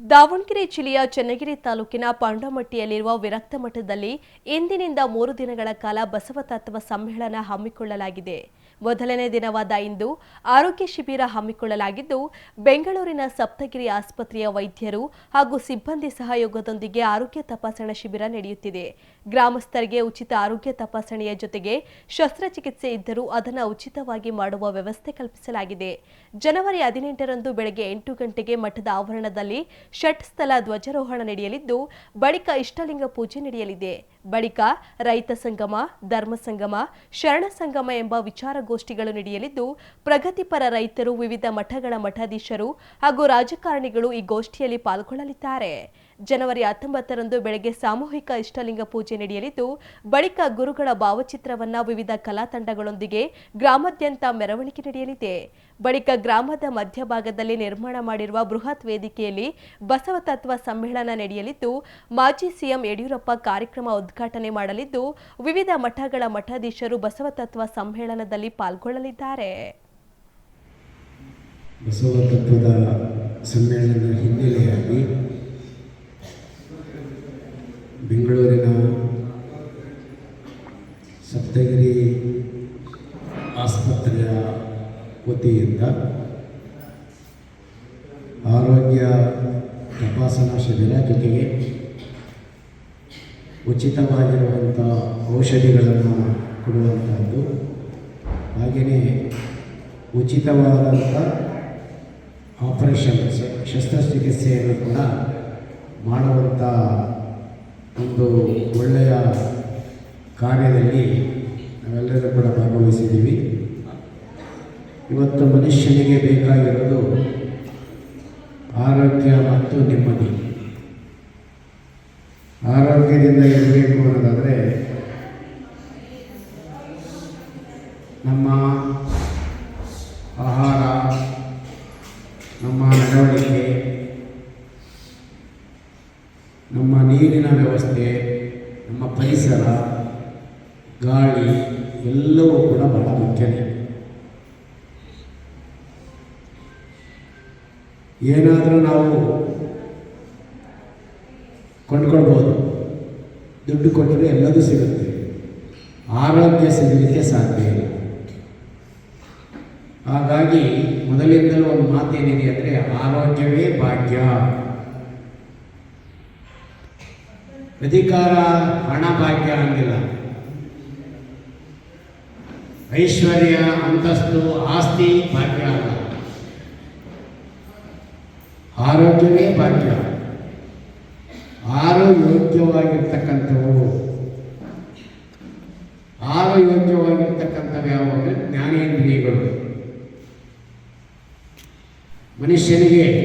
ದಾವಣಗೆರೆ ಜಿಲ್ಲೆಯ ಚನ್ನಗಿರಿ ತಾಲೂಕಿನ ಪಾಂಡಮಟ್ಟಿಯಲ್ಲಿರುವ ವಿರಕ್ತ ಮಠದಲ್ಲಿ ಇಂದಿನಿಂದ ಮೂರು ದಿನಗಳ ಕಾಲ ಬಸವ ತತ್ವ ಸಮ್ಮೇಳನ ಹಮ್ಮಿಕೊಳ್ಳಲಾಗಿದೆ. ಮೊದಲನೇ ದಿನವಾದ ಇಂದು ಆರೋಗ್ಯ ಶಿಬಿರ ಹಮ್ಮಿಕೊಳ್ಳಲಾಗಿದ್ದು, ಬೆಂಗಳೂರಿನ ಸಪ್ತಗಿರಿ ಆಸ್ಪತ್ರೆಯ ವೈದ್ಯರು ಹಾಗೂ ಸಿಬ್ಬಂದಿ ಸಹಯೋಗದೊಂದಿಗೆ ಆರೋಗ್ಯ ತಪಾಸಣಾ ಶಿಬಿರ ನಡೆಯುತ್ತಿದೆ. ಗ್ರಾಮಸ್ಥರಿಗೆ ಉಚಿತ ಆರೋಗ್ಯ ತಪಾಸಣೆಯ ಜೊತೆಗೆ ಶಸ್ತ್ರಚಿಕಿತ್ಸೆ ಇದ್ದರೂ ಅದನ್ನು ಉಚಿತವಾಗಿ ಮಾಡುವ ವ್ಯವಸ್ಥೆ ಕಲ್ಪಿಸಲಾಗಿದೆ. ಜನವರಿ ಹದಿನೆಂಟರಂದು ಬೆಳಗ್ಗೆ ಎಂಟು ಗಂಟೆಗೆ ಮಠದ ಆವರಣದಲ್ಲಿ ಷಟ್ ಸ್ಥಳ ಧ್ವಜಾರೋಹಣ ನಡೆಯಲಿದ್ದು, ಬಳಿಕ ಇಷ್ಟಲಿಂಗ ಪೂಜೆ ನಡೆಯಲಿದೆ. ಬಳಿಕ ರೈತ ಸಂಗಮ, ಧರ್ಮ ಸಂಗಮ, ಶರಣ ಸಂಗಮ ಎಂಬ ವಿಚಾರಗೋಷ್ಠಿಗಳು ನಡೆಯಲಿದ್ದು, ಪ್ರಗತಿಪರ ರೈತರು ವಿವಿಧ ಮಠಗಳ ಮಠಾಧೀಶರು ಹಾಗೂ ರಾಜಕಾರಣಿಗಳು ಈ ಗೋಷ್ಠಿಯಲ್ಲಿ ಪಾಲ್ಗೊಳ್ಳಲಿದ್ದಾರೆ. ಜನವರಿ ಹತ್ತೊಂಬತ್ತರಂದು ಬೆಳಗ್ಗೆ ಸಾಮೂಹಿಕ ಇಷ್ಟಲಿಂಗ ಪೂಜೆ ನಡೆಯಲಿದ್ದು, ಬಳಿಕ ಗುರುಗಳ ಭಾವಚಿತ್ರವನ್ನ ವಿವಿಧ ಕಲಾ ತಂಡಗಳೊಂದಿಗೆ ಗ್ರಾಮಾದ್ಯಂತ ಮೆರವಣಿಗೆ ನಡೆಯಲಿದೆ. ಬಳಿಕ ಗ್ರಾಮದ ಮಧ್ಯಭಾಗದಲ್ಲಿ ನಿರ್ಮಾಣ ಮಾಡಿರುವ ಬೃಹತ್ ವೇದಿಕೆಯಲ್ಲಿ ಬಸವ ತತ್ವ ಸಮ್ಮೇಳನ ನಡೆಯಲಿದ್ದು, ಮಾಜಿ ಸಿಎಂ ಯಡಿಯೂರಪ್ಪ ಕಾರ್ಯಕ್ರಮ ಉದ್ಘಾಟನೆ ಮಾಡಲಿದ್ದು, ವಿವಿಧ ಮಠಗಳ ಮಠಾಧೀಶರು ಬಸವ ತತ್ವ ಸಮ್ಮೇಳನದಲ್ಲಿ ಪಾಲ್ಗೊಳ್ಳಲಿದ್ದಾರೆ. ಬಸವ ತತ್ವದ ಸಮ್ಮೇಳನದ ಹಿನ್ನೆಲೆಯಾಗಿ ಬೆಂಗಳೂರಿನ ಸಪ್ತಗಿರಿ ಆಸ್ಪತ್ರೆಯ ವತಿಯಿಂದ ಆರೋಗ್ಯ ತಪಾಸಣಾ ಶಿಬಿರ ಜೊತೆಗೆ ಉಚಿತವಾಗಿರುವಂಥ ಔಷಧಿಗಳನ್ನು ಕೊಡುವಂಥದ್ದು ಹಾಗೆಯೇ ಉಚಿತವಾದಂಥ ಆಪರೇಷನ್ ಶಸ್ತ್ರಚಿಕಿತ್ಸೆಯನ್ನು ಕೂಡ ಮಾಡುವಂಥ ಒಂದು ಒಳ್ಳೆಯ ಕಾರ್ಯದಲ್ಲಿ ನಾವೆಲ್ಲರೂ ಕೂಡ ಭಾಗವಹಿಸಿದ್ದೀವಿ. ಇವತ್ತು ಮನುಷ್ಯನಿಗೆ ಬೇಕಾಗಿರೋದು ಆರೋಗ್ಯ ಮತ್ತು ನೆಮ್ಮದಿ. ಆರೋಗ್ಯದಿಂದ ಇರಬೇಕು ಅನ್ನೋದಾದರೆ ನಮ್ಮ ಆಹಾರ, ನಮ್ಮ ನಡವಳಿಕೆ ನಮ್ಮ ನೀರಿನ ವ್ಯವಸ್ಥೆ, ನಮ್ಮ ಪರಿಸರ, ಗಾಳಿ ಎಲ್ಲವೂ ಕೂಡ ಬಹಳ ಮುಖ್ಯನೇ. ಏನಾದರೂ ನಾವು ಕೊಂಡ್ಕೊಳ್ಬೋದು. ದುಡ್ಡು ಕೊಟ್ಟರೆ ಎಲ್ಲದೂ ಸಿಗುತ್ತೆ. ಆರೋಗ್ಯ ಸಿಗಲಿಕ್ಕೆ ಸಾಧ್ಯ ಇಲ್ಲ. ಹಾಗಾಗಿ ಮೊದಲಿಂದಲೂ ಒಂದು ಮಾತೇನಿದೆ ಅಂದರೆ ಆರೋಗ್ಯವೇ ಭಾಗ್ಯ. ಅಧಿಕಾರ ಹಣ ಭಾಗ್ಯ ಅಂದಿಲ್ಲ ಐಶ್ವರ್ಯ, ಅಂತಸ್ತು, ಆಸ್ತಿ ಭಾಗ್ಯ ಅಲ್ಲ. ಆರೋಗ್ಯವೇ ಭಾಗ್ಯ. ಆರೋಗ್ಯವಾಗಿರ್ತಕ್ಕಂಥವು ಆರೋಗ್ಯವಾಗಿರ್ತಕ್ಕಂಥವು ಯಾವಾಗ? ಜ್ಞಾನೇಂದ್ರಿಯಗಳು. ಮನುಷ್ಯನಿಗೆ